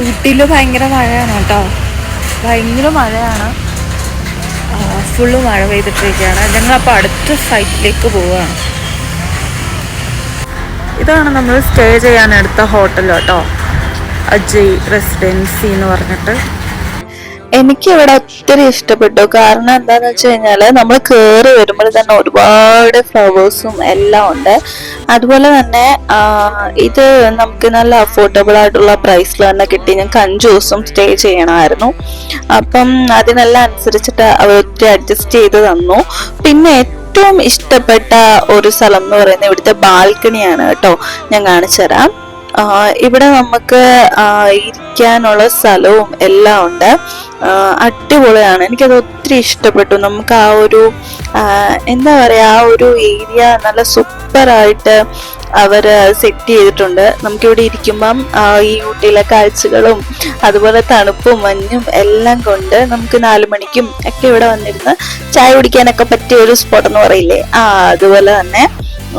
ഊട്ടിയിൽ ഭയങ്കര മഴയാണ് കേട്ടോ. ഭയങ്കര മഴയാണ്. ഫുള്ള് മഴ പെയ്തിട്ടിരിക്കുകയാണ്. ഞങ്ങളപ്പോൾ അടുത്ത സൈറ്റിലേക്ക് പോവുകയാണ്. ഇതാണ് നമ്മൾ സ്റ്റേ ചെയ്യാൻ ചെയ്യാനെടുത്ത ഹോട്ടൽ കേട്ടോ. അജയ് റെസിഡൻസി എന്ന് പറഞ്ഞിട്ട്. എനിക്ക് ഇവിടെ ഒത്തിരി ഇഷ്ടപ്പെട്ടു. കാരണം എന്താന്ന് വെച്ച് കഴിഞ്ഞാൽ നമ്മൾ കേറി വരുമ്പോൾ തന്നെ ഒരുപാട് ഫ്ലവേഴ്സും എല്ലാം ഉണ്ട്. അതുപോലെ തന്നെ ഇത് നമുക്ക് നല്ല അഫോർഡബിൾ ആയിട്ടുള്ള പ്രൈസിൽ തന്നെ കിട്ടി. ഞങ്ങൾക്ക് അഞ്ച് ദിവസം സ്റ്റേ ചെയ്യണമായിരുന്നു. അപ്പം അതിനെല്ലാം അനുസരിച്ചിട്ട് അവർ ഒത്തിരി അഡ്ജസ്റ്റ് ചെയ്ത് തന്നു. പിന്നെ ഏറ്റവും ഇഷ്ടപ്പെട്ട ഒരു സ്ഥലം എന്ന് പറയുന്നത് ഇവിടുത്തെ ബാൽക്കണിയാണ് കേട്ടോ. ഞാൻ കാണിച്ചു തരാം ഇവിടെ നമുക്ക് ഇരിക്കാനുള്ള സ്ഥലവും എല്ലാം ഉണ്ട്. അടിപൊളിയാണ്. എനിക്കത് ഒത്തിരി ഇഷ്ടപ്പെട്ടു. നമുക്ക് ആ ഒരു എന്താ പറയുക ആ ഒരു ഏരിയ നല്ല സൂപ്പറായിട്ട് അവർ സെറ്റ് ചെയ്തിട്ടുണ്ട്. നമുക്കിവിടെ ഇരിക്കുമ്പം ഈ ഊട്ടിയിലെ കാഴ്ചകളും അതുപോലെ തണുപ്പും മഞ്ഞും എല്ലാം കൊണ്ട് നമുക്ക് നാലു മണിക്കും ഒക്കെ ഇവിടെ വന്നിരുന്ന് ചായ കുടിക്കാനൊക്കെ പറ്റിയ ഒരു സ്പോട്ട് എന്ന് പറയില്ലേ? ആ അതുപോലെ തന്നെ.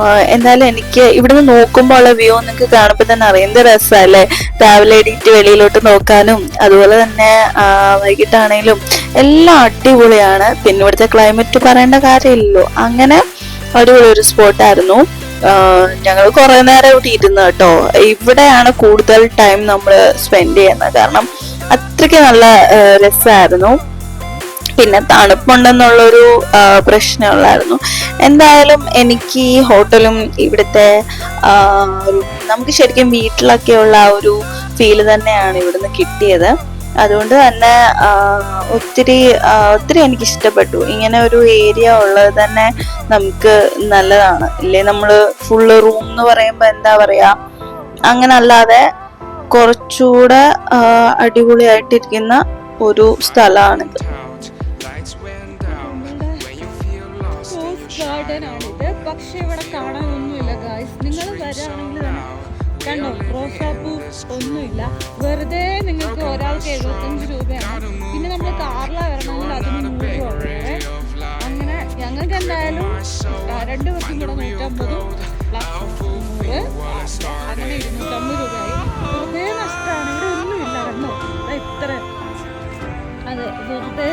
ആ, എന്തായാലും എനിക്ക് ഇവിടുന്ന് നോക്കുമ്പോൾ ഉള്ള വ്യൂ നിങ്ങൾക്ക് കാണുമ്പോൾ തന്നെ അറിയാം. എന്ത് രസമല്ലേ? രാവിലെ എണീറ്റ് വെളിയിലോട്ട് നോക്കാനും അതുപോലെ തന്നെ വൈകിട്ടാണെങ്കിലും എല്ലാം അടിപൊളിയാണ്. പിന്നെ ഇവിടുത്തെ ക്ലൈമറ്റ് പറയേണ്ട കാര്യമില്ലല്ലോ. അങ്ങനെ അടിപൊളി ഒരു സ്പോട്ടായിരുന്നു ഞങ്ങൾ കുറെ നേരം ഇവിടെ ഇരുന്നു കേട്ടോ. ഇവിടെയാണ് കൂടുതൽ ടൈം നമ്മൾ സ്പെൻഡ് ചെയ്യുന്നത്. കാരണം അത്രയ്ക്ക് നല്ല രസമായിരുന്നു. പിന്നെ തണുപ്പുണ്ടെന്നുള്ളൊരു പ്രശ്നമുള്ളായിരുന്നു. എന്തായാലും എനിക്ക് ഈ ഹോട്ടലും ഇവിടുത്തെ നമുക്ക് ശരിക്കും വീട്ടിലൊക്കെയുള്ള ആ ഒരു ഫീൽ തന്നെയാണ് ഇവിടുന്ന് കിട്ടിയത്. അതുകൊണ്ട് തന്നെ ഒത്തിരി ഒത്തിരി എനിക്ക് ഇഷ്ടപ്പെട്ടു ഇങ്ങനെ ഒരു ഏരിയ ഉള്ളത് തന്നെ നമുക്ക് നല്ലതാണ്. ഇല്ലേ നമ്മൾ ഫുള്ള് റൂം എന്ന് പറയുമ്പോൾ എന്താ പറയാ അങ്ങനെ അല്ലാതെ കുറച്ചുകൂടെ അടിപൊളിയായിട്ടിരിക്കുന്ന ഒരു സ്ഥലമാണിത്. ഗാർഡൻ പക്ഷെ ഇവിടെ കാണാനൊന്നുമില്ല ഗായ്സ് നിങ്ങൾ വരാണെങ്കിൽ കണ്ടോ? റോസാപ്പൂ ഒന്നുമില്ല. വെറുതെ നിങ്ങൾക്ക് ഒരാൾക്ക് എഴുപത്തഞ്ച് രൂപയാണ്. പിന്നെ നമ്മൾ കാറിലാണ് വരണമെങ്കിൽ അതിന് നൂറ് രൂപ അങ്ങനെ ഞങ്ങൾക്ക് എന്തായാലും രണ്ട് പേർക്കും കൂടെ നൂറ്റമ്പതും നൂറ്. അങ്ങനെ ഇരുന്നൂറ്റമ്പത് രൂപയായി. വെറുതെ നഷ്ടമാണ് ഇവിടെ ഒന്നുമില്ല കണ്ടോ? ഇത്ര അതെ വെറുതെ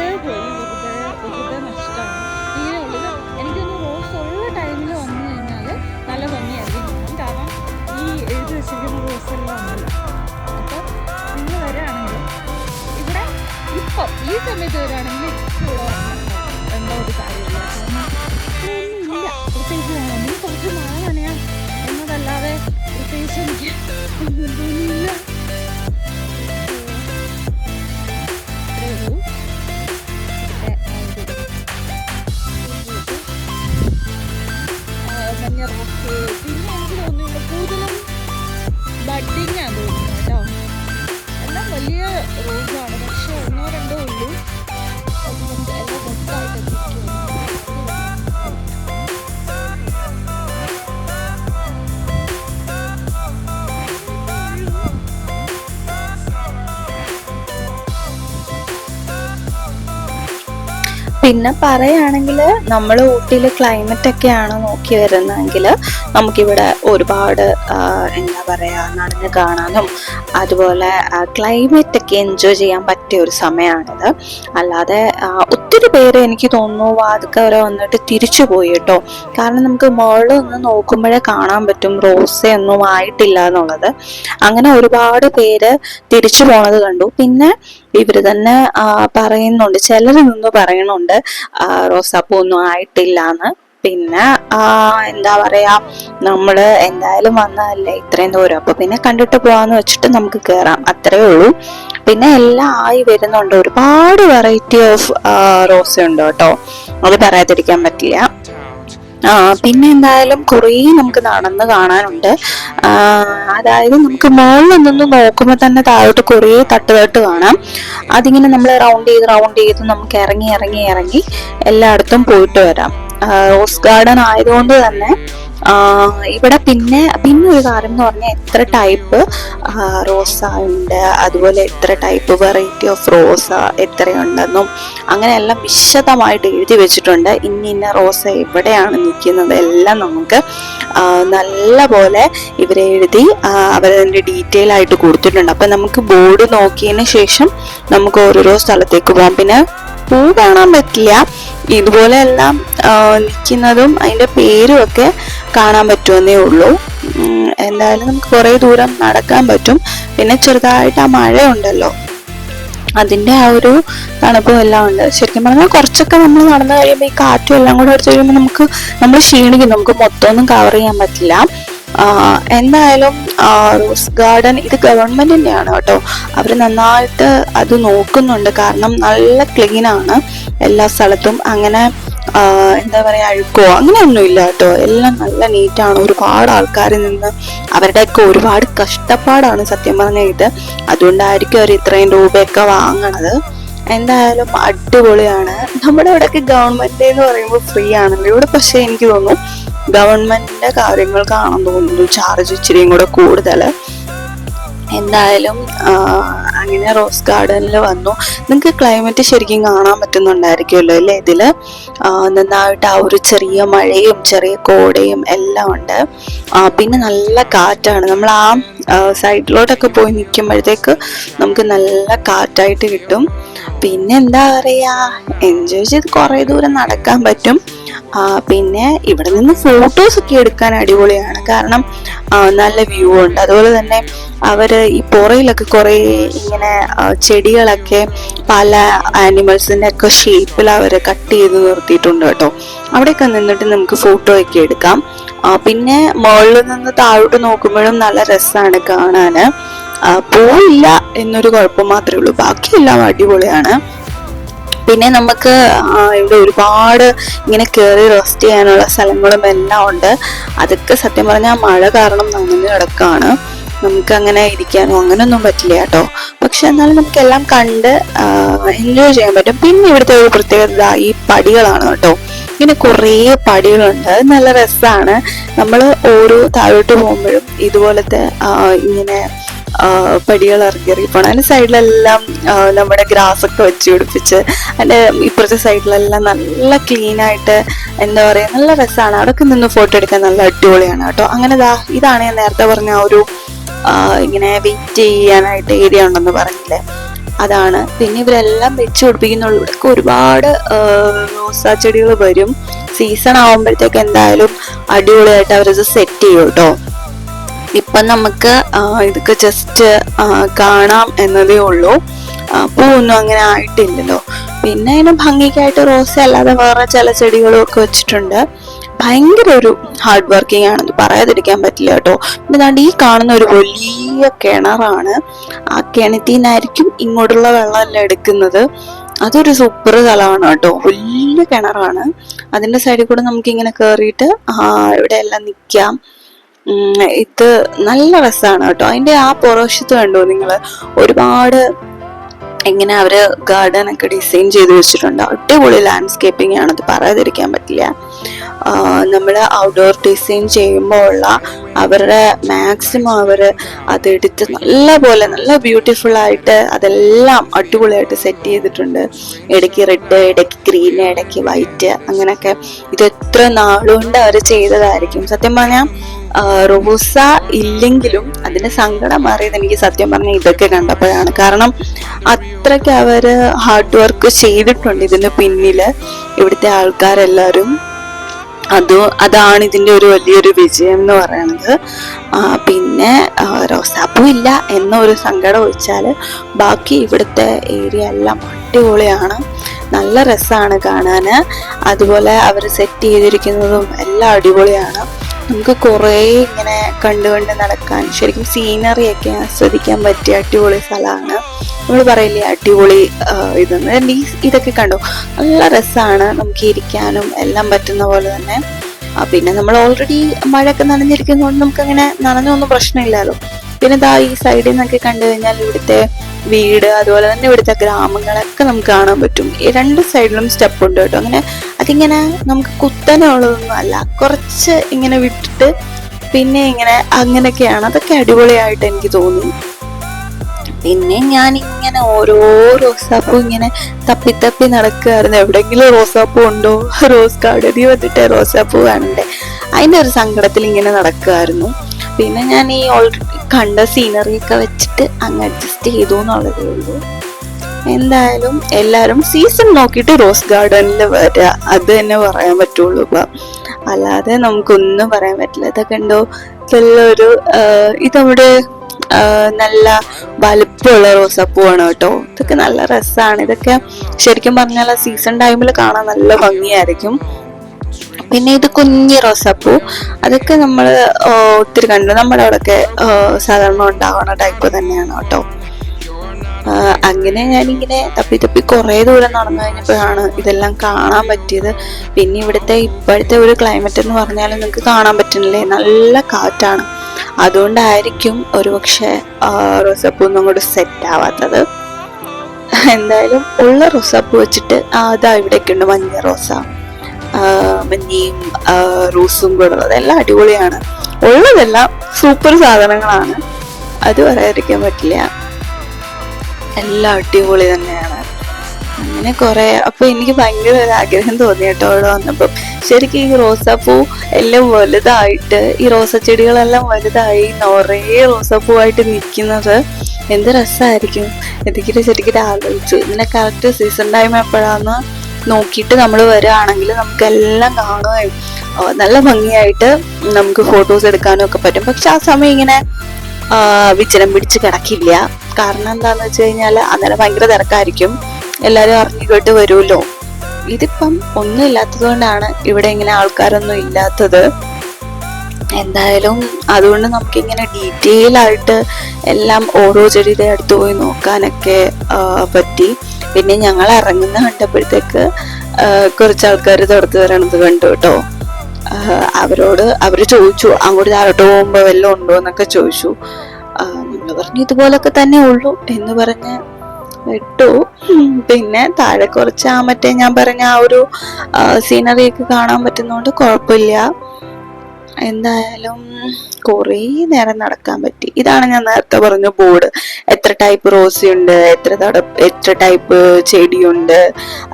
Attention. പിന്നെ പറയുകയാണെങ്കിൽ നമ്മൾ ഊട്ടിയിലെ ക്ലൈമറ്റ് ഒക്കെയാണ് നോക്കി വരുന്നതെങ്കിൽ നമുക്കിവിടെ ഒരുപാട് എന്താ പറയുക നടന്ന് കാണാനും അതുപോലെ ക്ലൈമറ്റ് ഒക്കെ എൻജോയ് ചെയ്യാൻ പറ്റിയ ഒരു സമയമാണിത് അല്ലാതെ ഒത്തിരി പേര് എനിക്ക് തോന്നുന്നു വാതുക്ക വരെ വന്നിട്ട് തിരിച്ചു പോയി കേട്ടോ. കാരണം നമുക്ക് മുകളിൽ നിന്ന് നോക്കുമ്പോഴേ കാണാൻ പറ്റും റോസയൊന്നും ആയിട്ടില്ല എന്നുള്ളത്. അങ്ങനെ ഒരുപാട് പേര് തിരിച്ചു പോണത് കണ്ടു. പിന്നെ ഇവർ തന്നെ പറയുന്നുണ്ട് ചിലർ നിന്ന് പറയണുണ്ട് ആ, റോസാപ്പൂ ഒന്നും ആയിട്ടില്ല എന്ന് പിന്നെ ആ, എന്താ പറയാ നമ്മൾ എന്തായാലും വന്നതല്ലേ ഇത്രയും ദൂരം. അപ്പൊ പിന്നെ കണ്ടിട്ട് പോവാന്ന് വെച്ചിട്ട് നമുക്ക് കേറാം. അത്രേ ഉള്ളൂ. പിന്നെ എല്ലാം ആയി വരുന്നുണ്ട്. ഒരുപാട് വെറൈറ്റി ഓഫ് റോസ് ഉണ്ട് കേട്ടോ. അത് പറയാതിരിക്കാൻ പറ്റില്ല. ആ പിന്നെ എന്തായാലും കുറേ നമുക്ക് നടന്ന് കാണാനുണ്ട്. അതായത് നമുക്ക് മുകളിൽ നിന്ന് നോക്കുമ്പോൾ തന്നെ താഴോട്ട് കുറേ തട്ട് തട്ട് കാണാം. അതിങ്ങനെ നമ്മൾ റൗണ്ട് ചെയ്ത് റൗണ്ട് ചെയ്ത് നമുക്ക് ഇറങ്ങി ഇറങ്ങി ഇറങ്ങി എല്ലായിടത്തും പോയിട്ട് വരാം. റോസ് ഗാർഡൻ ആയതുകൊണ്ട് തന്നെ ഇവിടെ പിന്നെ പിന്നെ ഒരു കാര്യം എന്ന് പറഞ്ഞാൽ എത്ര ടൈപ്പ് റോസ ഉണ്ട്. അതുപോലെ എത്ര ടൈപ്പ് വെറൈറ്റി ഓഫ് റോസ എത്രയുണ്ടെന്നും അങ്ങനെയെല്ലാം വിശദമായിട്ട് എഴുതി വെച്ചിട്ടുണ്ട്. ഇന്ന ഇന്ന റോസ എവിടെയാണ് നിൽക്കുന്നത് എല്ലാം നമുക്ക് നല്ല പോലെ ഇവരെ എഴുതി അവരതിന്റെ ഡീറ്റെയിൽ ആയിട്ട് കൊടുത്തിട്ടുണ്ട്. അപ്പം നമുക്ക് ബോർഡ് നോക്കിയതിന് ശേഷം നമുക്ക് ഓരോരോ സ്ഥലത്തേക്ക് പോകാം. പിന്നെ പൂ കാണാൻ പറ്റില്ല. ഇതുപോലെ എല്ലാം നിൽക്കുന്നതും അതിന്റെ പേരും ഒക്കെ കാണാൻ പറ്റുമെന്നേ ഉള്ളൂ. എന്തായാലും നമുക്ക് കുറേ ദൂരം നടക്കാൻ പറ്റും. പിന്നെ ചെറുതായിട്ട് ആ മഴയുണ്ടല്ലോ. അതിന്റെ ആ ഒരു തണുപ്പും എല്ലാം ഉണ്ട്. ശരിക്കും പറഞ്ഞാൽ കുറച്ചൊക്കെ നമ്മൾ നടന്നു കഴിയുമ്പോൾ ഈ കാറ്റും എല്ലാം കൂടെ എടുത്തു കഴിയുമ്പോൾ നമുക്ക് നമ്മൾ ക്ഷീണിക്കും. നമുക്ക് മൊത്തമൊന്നും കവർ ചെയ്യാൻ പറ്റില്ല. എന്തായാലും റോസ് ഗാർഡൻ ഇത് ഗവൺമെന്റിന്റെയാണ് കേട്ടോ. അവർ നന്നായിട്ട് അത് നോക്കുന്നുണ്ട്. കാരണം നല്ല ക്ലീൻ ആണ്. എല്ലാ സ്ഥലത്തും അങ്ങനെ എന്താ പറയാ അഴുക്കോ അങ്ങനെയൊന്നും ഇല്ല കേട്ടോ. എല്ലാം നല്ല നീറ്റാണ് ഒരുപാട് ആൾക്കാർ നിന്ന് അവരുടെയൊക്കെ ഒരുപാട് കഷ്ടപ്പാടാണ് സത്യം പറഞ്ഞ ഇത്. അതുകൊണ്ടായിരിക്കും അവർ ഇത്രയും രൂപയൊക്കെ വാങ്ങണത്. എന്തായാലും അടിപൊളിയാണ്. നമ്മുടെ ഇവിടെയൊക്കെ ഗവൺമെന്റ് എന്ന് പറയുമ്പോൾ ഫ്രീ ആണല്ലോ. ഇവിടെ പക്ഷേ എനിക്ക് തോന്നുന്നു ഗവൺമെന്റിന്റെ കാര്യങ്ങൾ കാണാൻ തോന്നുന്നു. ചാർജ് ഇച്ചിരിയും കൂടെ കൂടുതൽ എന്തായാലും അങ്ങനെ റോസ് ഗാർഡനിൽ വന്നു. നിങ്ങൾക്ക് ക്ലൈമറ്റ് ശരിക്കും കാണാൻ പറ്റുന്നുണ്ടായിരിക്കുമല്ലോ അല്ലേ ഇതിൽ നന്നായിട്ട് ആ ഒരു ചെറിയ മഴയും ചെറിയ കോടയും എല്ലാം ഉണ്ട്. പിന്നെ നല്ല കാറ്റാണ്. നമ്മൾ ആ സൈഡിലോട്ടൊക്കെ പോയി നിൽക്കുമ്പോഴത്തേക്ക് നമുക്ക് നല്ല കാറ്റായിട്ട് കിട്ടും. പിന്നെ എന്താ പറയാ? എൻജോയ് ചെയ്ത് കുറേ ദൂരം നടക്കാൻ പറ്റും. പിന്നെ ഇവിടെ നിന്ന് ഫോട്ടോസ് ഒക്കെ എടുക്കാൻ അടിപൊളിയാണ്. കാരണം നല്ല വ്യൂ ഉണ്ട്. അതുപോലെ തന്നെ അവർ ഈ പുറയിലൊക്കെ കുറേ ഇങ്ങനെ ചെടികളൊക്കെ പല ആനിമൽസിന്റെ ഒക്കെ ഷേപ്പിൽ അവർ കട്ട് ചെയ്ത് നിർത്തിയിട്ടുണ്ട് കേട്ടോ. അവിടെയൊക്കെ നിന്നിട്ട് നമുക്ക് ഫോട്ടോ ഒക്കെ എടുക്കാം. പിന്നെ മുകളിൽ നിന്ന് താഴോട്ട് നോക്കുമ്പോഴും നല്ല രസമാണ് കാണാന്. ആ, പൂവില്ല എന്നൊരു കുഴപ്പം മാത്രമേ ഉള്ളൂ. ബാക്കിയെല്ലാം അടിപൊളിയാണ്. പിന്നെ നമുക്ക് ഇവിടെ ഒരുപാട് ഇങ്ങനെ കയറി റെസ്റ്റ് ചെയ്യാനുള്ള സ്ഥലങ്ങളും എല്ലാം ഉണ്ട്. അതൊക്കെ സത്യം പറഞ്ഞാൽ മഴ കാരണം നനഞ്ഞു കിടക്കാണ്. നമുക്ക് അങ്ങനെ ഇരിക്കാനോ അങ്ങനെയൊന്നും പറ്റില്ല കേട്ടോ. പക്ഷെ എന്നാലും നമുക്ക് എല്ലാം കണ്ട് എൻജോയ് ചെയ്യാൻ പറ്റും. പിന്നെ ഇവിടുത്തെ ഒരു പ്രത്യേകത ഈ പടികളാണ് കേട്ടോ. ഇങ്ങനെ കുറേ പടികളുണ്ട്. അത് നല്ല രസമാണ് നമ്മൾ ഓരോ താഴോട്ട് പോകുമ്പോഴും ഇതുപോലത്തെ ഇങ്ങനെ പടികൾ ഇറങ്ങി ഇറങ്ങി പോകണം അതിന്റെ സൈഡിലെല്ലാം നമ്മുടെ ഗ്രാസ് ഒക്കെ വെച്ച് പിടിപ്പിച്ച് അതിന്റെ ഇപ്പുറത്തെ സൈഡിലെല്ലാം നല്ല ക്ലീൻ ആയിട്ട് എന്താ പറയാ നല്ല രസമാണ് അവിടെയൊക്കെ നിന്ന് ഫോട്ടോ എടുക്കാൻ നല്ല അടിപൊളിയാണ് കേട്ടോ. അങ്ങനെ ദാ ഇതാണ് ഞാൻ നേരത്തെ പറഞ്ഞ ഒരു ഇങ്ങനെ വെയിറ്റ് ചെയ്യാനായിട്ട് ഏരിയ ഉണ്ടെന്ന് പറഞ്ഞില്ലേ? അതാണ്. പിന്നെ ഇവരെല്ലാം വെച്ച് പിടിപ്പിക്കുന്നുള്ളൂ. ഇവിടെയൊക്കെ ഒരുപാട് റോസാ ചെടികൾ വരും. സീസൺ ആവുമ്പോഴത്തേക്ക് എന്തായാലും അടിപൊളിയായിട്ട് അവരത് സെറ്റ് ചെയ്യും കേട്ടോ. ഇപ്പം നമുക്ക് ഇതൊക്കെ ജസ്റ്റ് കാണാം എന്നതേ ഉള്ളൂ. പൂവൊന്നും അങ്ങനെ ആയിട്ടില്ലല്ലോ. പിന്നെ അതിന് ഭംഗിക്കായിട്ട് റോസ് അല്ലാതെ വേറെ ചില ചെടികളും ഒക്കെ വെച്ചിട്ടുണ്ട്. ഭയങ്കര ഒരു ഹാർഡ് വർക്കിംഗ് ആണെന്ന് പറയാതിരിക്കാൻ പറ്റില്ല കേട്ടോ. ദാണ്ട് ഈ കാണുന്ന ഒരു വലിയ കിണറാണ്. ആ കിണറ്റിൽ നിന്നായിരിക്കും ഇങ്ങോട്ടുള്ള വെള്ളമെല്ലാം എടുക്കുന്നത്. അതൊരു സൂപ്പർ സ്ഥലമാണ് കേട്ടോ. വലിയ കിണറാണ്. അതിന്റെ സൈഡിൽ കൂടെ നമുക്ക് ഇങ്ങനെ കയറിയിട്ട് ആ ഇവിടെ എല്ലാം നിൽക്കാം ഇത് നല്ല രസമാണ് കേട്ടോ. അതിന്റെ ആ പുറവശത്ത് കണ്ടോ നിങ്ങൾ ഒരുപാട് എങ്ങനെ അവർ ഗാർഡൻ ഒക്കെ ഡിസൈൻ ചെയ്ത് വെച്ചിട്ടുണ്ട്. അടിപൊളി ലാൻഡ്സ്കേപ്പിംഗ് ആണ്. അത് പറയാതിരിക്കാൻ പറ്റില്ല. നമ്മൾ ഔട്ട്ഡോർ ഡിസൈൻ ചെയ്യുമ്പോൾ ഉള്ള അവരുടെ മാക്സിമം അവർ അതെടുത്ത് നല്ല പോലെ നല്ല ബ്യൂട്ടിഫുൾ ആയിട്ട് അതെല്ലാം അടിപൊളിയായിട്ട് സെറ്റ് ചെയ്തിട്ടുണ്ട്. ഇടയ്ക്ക് റെഡ് ഇടയ്ക്ക് ഗ്രീൻ ഇടയ്ക്ക് വൈറ്റ് അങ്ങനെയൊക്കെ. ഇത് എത്ര നാളുകൊണ്ട് അവർ ചെയ്തതായിരിക്കും? സത്യം പറഞ്ഞാൽ റോസ ഇല്ലെങ്കിലും അതിന്റെ സങ്കടം മാറിയത് എനിക്ക് സത്യം പറഞ്ഞ ഇതൊക്കെ കണ്ടപ്പോഴാണ്. കാരണം അത്രയ്ക്ക് അവർ ഹാർഡ് വർക്ക് ചെയ്തിട്ടുണ്ട് ഇതിന് പിന്നിൽ. ഇവിടുത്തെ ആൾക്കാരെല്ലാവരും അത് അതാണ് ഇതിന്റെ ഒരു വലിയൊരു വിജയം എന്ന് പറയുന്നത് പിന്നെ റോസാപ്പൂ ഇല്ല എന്നൊരു സങ്കടം ഒഴിച്ചാൽ ബാക്കി ഇവിടുത്തെ ഏരിയ എല്ലാം അടിപൊളിയാണ്. നല്ല രസമാണ് കാണാൻ അതുപോലെ അവർ സെറ്റ് ചെയ്തിരിക്കുന്നതും എല്ലാം അടിപൊളിയാണ്. നമുക്ക് കുറേ ഇങ്ങനെ കണ്ടുകൊണ്ട് നടക്കാൻ ശരിക്കും സീനറി ഒക്കെ ആസ്വദിക്കാൻ പറ്റിയ അടിപൊളി സ്ഥലമാണ്. നമ്മൾ പറയില്ലേ അടിപൊളി ഇതെന്ന്. ഈ ഇതൊക്കെ കണ്ടു? നല്ല രസമാണ് നമുക്ക് ഇരിക്കാനും എല്ലാം പറ്റുന്ന പോലെ തന്നെ. പിന്നെ നമ്മൾ ഓൾറെഡി മഴയൊക്കെ നനഞ്ഞിരിക്കുന്നതുകൊണ്ട് നമുക്ക് അങ്ങനെ നനഞ്ഞൊന്നും പ്രശ്നമില്ലല്ലോ. പിന്നെ ദാ ഈ സൈഡിൽ നിന്നൊക്കെ കണ്ടു കഴിഞ്ഞാൽ ഇവിടുത്തെ വീട് അതുപോലെ തന്നെ ഇവിടുത്തെ ഗ്രാമങ്ങളൊക്കെ നമുക്ക് കാണാൻ പറ്റും. ഈ രണ്ട് സൈഡിലും സ്റ്റെപ്പ് ഉണ്ട് കേട്ടോ. അങ്ങനെ അതിങ്ങനെ നമുക്ക് കുത്തനെ ഉള്ളതൊന്നും അല്ല. കുറച്ച് ഇങ്ങനെ വിട്ടിട്ട് പിന്നെ ഇങ്ങനെ അങ്ങനെയൊക്കെയാണ്. അതൊക്കെ അടിപൊളിയായിട്ട് എനിക്ക് തോന്നി. പിന്നെ ഞാൻ ഇങ്ങനെ ഓരോ റോസാപ്പൂ ഇങ്ങനെ തപ്പി തപ്പി നടക്കുകയായിരുന്നു. എവിടെയെങ്കിലും റോസാപ്പൂ ഉണ്ടോ? റോസ് ഗാർഡനിൽ വന്നിട്ട് റോസാപ്പൂ കാണണ്ടേ? അതിന്റെ ഒരു സങ്കടത്തിൽ ഇങ്ങനെ നടക്കുകയായിരുന്നു. പിന്നെ ഞാൻ ഈ ഓൾറെഡി കണ്ട സീനറി ഒക്കെ വെച്ചിട്ട് അങ്ങ് അഡ്ജസ്റ്റ് ചെയ്തു എന്നുള്ളതേ ഉള്ളൂ. എന്തായാലും എല്ലാരും സീസൺ നോക്കിയിട്ട് റോസ് ഗാർഡനിൽ വരിക അത് തന്നെ പറയാൻ പറ്റുള്ളൂ ഇപ്പൊ. അല്ലാതെ നമുക്കൊന്നും പറയാൻ പറ്റില്ല. ഇതൊക്കെ ഉണ്ടോ ഇതെല്ലൊരു ഇതവിടെ നല്ല വലുപ്പമുള്ള റോസാപ്പൂവാണ് കേട്ടോ. ഇതൊക്കെ നല്ല രസമാണ് ഇതൊക്കെ ശരിക്കും പറഞ്ഞാൽ സീസൺ ടൈമിൽ കാണാൻ നല്ല ഭംഗിയായിരിക്കും. പിന്നെ ഇത് കുഞ്ഞി റോസാപ്പൂ. അതൊക്കെ നമ്മൾ ഒത്തിരി കണ്ടു. നമ്മുടെ അവിടെയൊക്കെ സാധാരണ ഉണ്ടാവുന്ന ടൈപ്പ് തന്നെയാണ് കേട്ടോ. അങ്ങനെ ഞാനിങ്ങനെ തപ്പി തപ്പി കുറേ ദൂരം നടന്നു കഴിഞ്ഞപ്പോഴാണ് ഇതെല്ലാം കാണാൻ പറ്റിയത്. പിന്നെ ഇവിടുത്തെ ഇപ്പോഴത്തെ ഒരു ക്ലൈമറ്റ് എന്ന് പറഞ്ഞാൽ നിങ്ങൾക്ക് കാണാൻ പറ്റുന്നില്ലേ? നല്ല കാറ്റാണ്. അതുകൊണ്ടായിരിക്കും ഒരുപക്ഷെ പക്ഷേ റോസാപ്പൂ ഒന്നും കൂടെ സെറ്റ് ആവാത്തത്. എന്തായാലും ഉള്ള റോസാപ്പൂ വെച്ചിട്ട് അതാ ഇവിടെയൊക്കെ ഉണ്ട് മഞ്ഞ റോസ. മഞ്ഞയും റോസും കൂടെ ഉള്ളത്. എല്ലാം അടിപൊളിയാണ്. ഉള്ളതെല്ലാം സൂപ്പർ സാധനങ്ങളാണ്. അത് പറയാതിരിക്കാൻ പറ്റില്ല. എല്ലാം അടിപൊളി തന്നെയാണ്. അങ്ങനെ കുറെ അപ്പൊ എനിക്ക് ഭയങ്കര ഒരു ആഗ്രഹം തോന്നി കേട്ടോ അവിടെ വന്നപ്പം. ശരിക്കും ഈ റോസാപ്പൂ എല്ലാം വലുതായിട്ട് ഈ റോസച്ചെടികളെല്ലാം വലുതായി നിറയെ റോസാപ്പൂവായിട്ട് നിൽക്കുന്നത് എന്ത് രസമായിരിക്കും എന്തെങ്കിലും ശരിക്കും ആലോചിച്ചു. ഇതിന്റെ കറക്റ്റ് സീസൺ ടൈം എപ്പോഴാന്ന് നോക്കിയിട്ട് നമ്മൾ വരികയാണെങ്കിൽ നമുക്ക് എല്ലാം കാണുകയും നല്ല ഭംഗിയായിട്ട് നമുക്ക് ഫോട്ടോസ് എടുക്കാനും ഒക്കെ പറ്റും. പക്ഷെ ആ സമയം ഇങ്ങനെ വിചരം പിടിച്ച് കിടക്കില്ല. കാരണം എന്താണെന്ന് വെച്ച് കഴിഞ്ഞാൽ അന്നേരം ഭയങ്കര തിരക്കായിരിക്കും. എല്ലാവരും അറിഞ്ഞു കേട്ട് വരുമല്ലോ. ഇതിപ്പം ഒന്നും ഇല്ലാത്തത് കൊണ്ടാണ് ഇവിടെ ഇങ്ങനെ ആൾക്കാരൊന്നും ഇല്ലാത്തത്. എന്തായാലും അതുകൊണ്ട് നമുക്ക് ഇങ്ങനെ ഡീറ്റെയിൽ ആയിട്ട് എല്ലാം ഓരോ ചെടിയുടെ അടുത്ത് പോയി നോക്കാനൊക്കെ പറ്റി. പിന്നെ ഞങ്ങൾ ഇറങ്ങുന്ന കണ്ടപ്പോഴത്തേക്ക് കുറച്ച് ആൾക്കാർ തുറത്ത് വരണത് കണ്ടു കേട്ടോ. അവരോട് അവർ ചോദിച്ചു അങ്ങോട്ട് താഴോട്ട് പോകുമ്പോൾ വല്ലതും ഉണ്ടോ? എന്നൊക്കെ ചോദിച്ചു. ഞങ്ങൾ പറഞ്ഞു ഇതുപോലൊക്കെ തന്നെ ഉള്ളൂ എന്ന് പറഞ്ഞ് ഇട്ടു പിന്നെ താഴെ കുറച്ച് ആ മറ്റേ ഞാൻ പറഞ്ഞ ആ ഒരു സീനറിയൊക്കെ കാണാൻ പറ്റുന്നോണ്ട് കുഴപ്പമില്ല. എന്തായാലും കുറേ നേരം നടക്കാൻ പറ്റി. ഇതാണ് ഞാൻ നേരത്തെ പറഞ്ഞ ബോർഡ് എത്ര ടൈപ്പ് റോസിയുണ്ട് എത്ര തട എത്ര ടൈപ്പ് ചെടിയുണ്ട്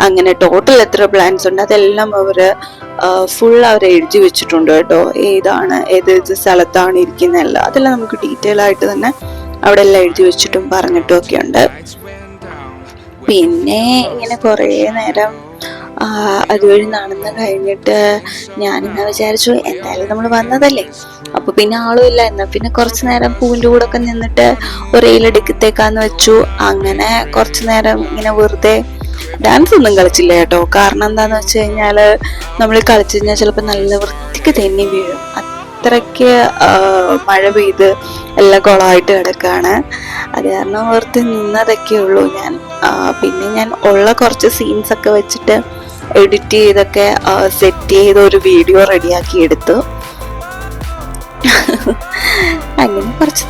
അങ്ങനെ ടോട്ടൽ എത്ര പ്ലാന്റ്സ് ഉണ്ട് അതെല്ലാം അവർ ഫുൾ അവർ എഴുതി വെച്ചിട്ടുണ്ട് കേട്ടോ. ഏതാണ് ഏത് സ്ഥലത്താണ് ഇരിക്കുന്നതല്ല അതെല്ലാം നമുക്ക് ഡീറ്റെയിൽ ആയിട്ട് തന്നെ അവിടെ എല്ലാം എഴുതി വെച്ചിട്ടും പറഞ്ഞിട്ടും ഒക്കെ ഉണ്ട്. പിന്നെ ഇങ്ങനെ കുറേ നേരം അതുവഴി നടന്ന് കഴിഞ്ഞിട്ട് ഞാനിങ്ങനെ വിചാരിച്ചു എന്തായാലും നമ്മൾ വന്നതല്ലേ. അപ്പൊ പിന്നെ ആളും ഇല്ല. എന്നാ പിന്നെ കുറച്ച് നേരം പൂവിന്റെ കൂടെ ഒക്കെ നിന്നിട്ട് ഒരയിലെടുക്കത്തേക്കാന്ന് വെച്ചു. അങ്ങനെ കുറച്ച് നേരം ഇങ്ങനെ വെറുതെ ഡാൻസ് ഒന്നും കളിച്ചില്ല കേട്ടോ. കാരണം എന്താന്ന് വെച്ച് കഴിഞ്ഞാൽ നമ്മൾ കളിച്ചു കഴിഞ്ഞാൽ ചിലപ്പോൾ നല്ല വൃത്തിക്ക് തെന്നി വീഴും. അത്രയ്ക്ക് മഴ പെയ്ത് എല്ലാം കുളമായിട്ട് കിടക്കുകയാണ് അത് കാരണം ഓർത്ത് നിന്നതൊക്കെ ഉള്ളൂ ഞാൻ. പിന്നെ ഞാൻ ഉള്ള കുറച്ച് സീൻസ് ഒക്കെ വെച്ചിട്ട് എഡിറ്റ് ചെയ്തൊക്കെ സെറ്റ് ചെയ്ത് ഒരു വീഡിയോ റെഡിയാക്കി എടുത്തു. അങ്ങനെ കുറച്ച്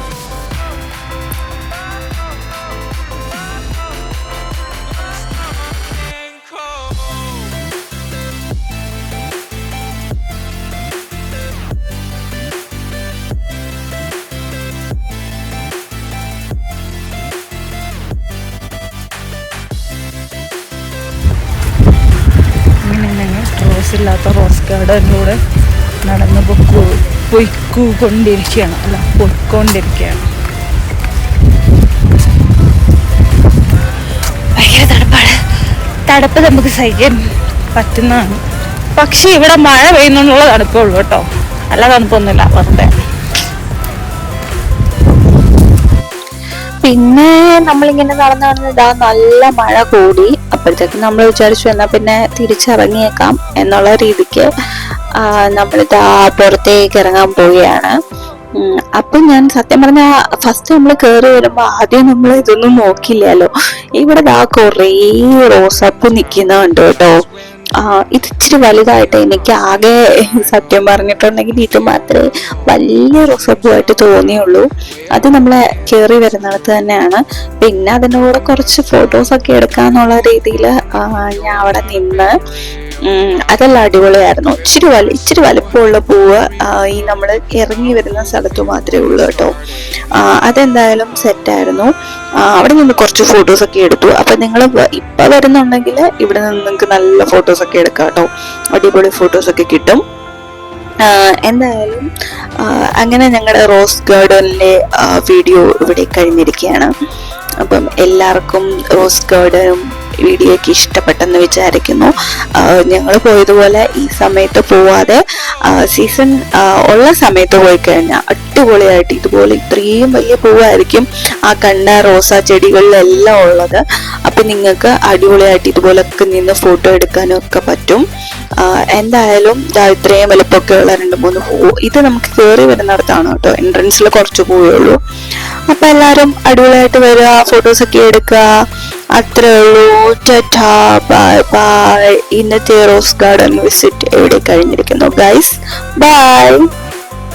ഗാർഡനിലൂടെ നടന്ന് പൊക്കു പൊയ്ക്കൊണ്ടിരിക്കുകയാണ്. അല്ല പൊയ്ക്കൊണ്ടിരിക്കുകയാണ്. ഭയങ്കര തണുപ്പാണ്. തണുപ്പ് നമുക്ക് സഹിക്കാൻ പറ്റുന്നതാണ്. പക്ഷെ ഇവിടെ മഴ പെയ്യുന്നുള്ള തണുപ്പേ ഉള്ളൂ കേട്ടോ. നല്ല തണുപ്പൊന്നുമില്ല വെറുതെ. പിന്നെ നമ്മളിങ്ങനെ നടന്നു നടന്ന് ഇതാ നല്ല മഴ കൂടി. അപ്പോഴത്തേക്ക് നമ്മൾ വിചാരിച്ചു എന്നാൽ പിന്നെ തിരിച്ചിറങ്ങിയേക്കാം എന്നുള്ള രീതിക്ക് ആ, നമ്മളിതാ പുറത്തേക്ക് ഇറങ്ങാൻ പോവുകയാണ്. അപ്പം ഞാൻ സത്യം പറഞ്ഞ ഫസ്റ്റ് നമ്മൾ കയറി വരുമ്പോൾ ആദ്യം നമ്മൾ ഇതൊന്നും നോക്കില്ലല്ലോ ഇവിടെ ദാ കുറേ റോസപ്പ് നിൽക്കുന്നുണ്ട് കേട്ടോ. ആ, ഇത് ഇച്ചിരി വലുതായിട്ട് എനിക്ക് ആകെ സത്യം പറഞ്ഞിട്ടുണ്ടെങ്കിൽ ഇത് മാത്രമേ വലിയ റിസർവായിട്ട് തോന്നിയുള്ളൂ. അത് നമ്മളെ കയറി വരുന്നിടത്ത് തന്നെയാണ്. പിന്നെ അതിന്റെ കൂടെ കുറച്ച് ഫോട്ടോസൊക്കെ എടുക്കാന്നുള്ള രീതിയിൽ ഞാൻ അവിടെ നിന്ന് അതെല്ലാം അടിപൊളിയായിരുന്നു. ഇച്ചിരി വല ഇച്ചിരി വലിപ്പമുള്ള പൂവ് ഈ നമ്മൾ ഇറങ്ങി വരുന്ന സ്ഥലത്ത് മാത്രമേ ഉള്ളൂ കേട്ടോ. അതെന്തായാലും സെറ്റായിരുന്നു അവിടെ നിന്ന് കുറച്ച് ഫോട്ടോസ് ഒക്കെ എടുത്തു. അപ്പൊ നിങ്ങൾ ഇപ്പൊ വരുന്നുണ്ടെങ്കിൽ ഇവിടെ നിന്ന് നിങ്ങൾക്ക് നല്ല ഫോട്ടോസ് ഒക്കെ എടുക്കാം കേട്ടോ. അടിപൊളി ഫോട്ടോസ് ഒക്കെ കിട്ടും. എന്തായാലും അങ്ങനെ ഞങ്ങളുടെ റോസ് ഗാർഡനിലെ വീഡിയോ ഇവിടെ കഴിഞ്ഞിരിക്കുകയാണ്. അപ്പം എല്ലാവർക്കും റോസ് ഗാർഡനും വീഡിയോ ഒക്കെ ഇഷ്ടപ്പെട്ടെന്ന് വിചാരിക്കുന്നു. ഞങ്ങൾ പോയതുപോലെ ഈ സമയത്ത് പോവാതെ സീസൺ ഉള്ള സമയത്ത് പോയി കഴിഞ്ഞാൽ അടിപൊളിയായിട്ട് ഇതുപോലെ ഇത്രയും വലിയ പൂവായിരിക്കും ആ കണ്ട റോസാ ചെടികളിലെല്ലാം ഉള്ളത്. അപ്പം നിങ്ങൾക്ക് അടിപൊളിയായിട്ട് ഇതുപോലൊക്കെ നിന്ന് ഫോട്ടോ എടുക്കാനും ഒക്കെ പറ്റും എന്തായാലും ഇത്രയും വലുപ്പമൊക്കെ ഉള്ള രണ്ട് മൂന്ന് പൂ ഇത് നമുക്ക് കയറി വരുന്നിടത്താണ് കേട്ടോ എൻട്രൻസിൽ കുറച്ച് പൂവേ ഉള്ളൂ. അപ്പം എല്ലാവരും അടിപൊളിയായിട്ട് വരിക ഫോട്ടോസൊക്കെ എടുക്കുക. അത്രേ ഉള്ളൂ. Bye bye. ഇന്നത്തെ റോസ് ഗാർഡൻ വിസിറ്റ് എവിടെ കഴിഞ്ഞിരിക്കുന്നു ഗൈസ്? ബൈ.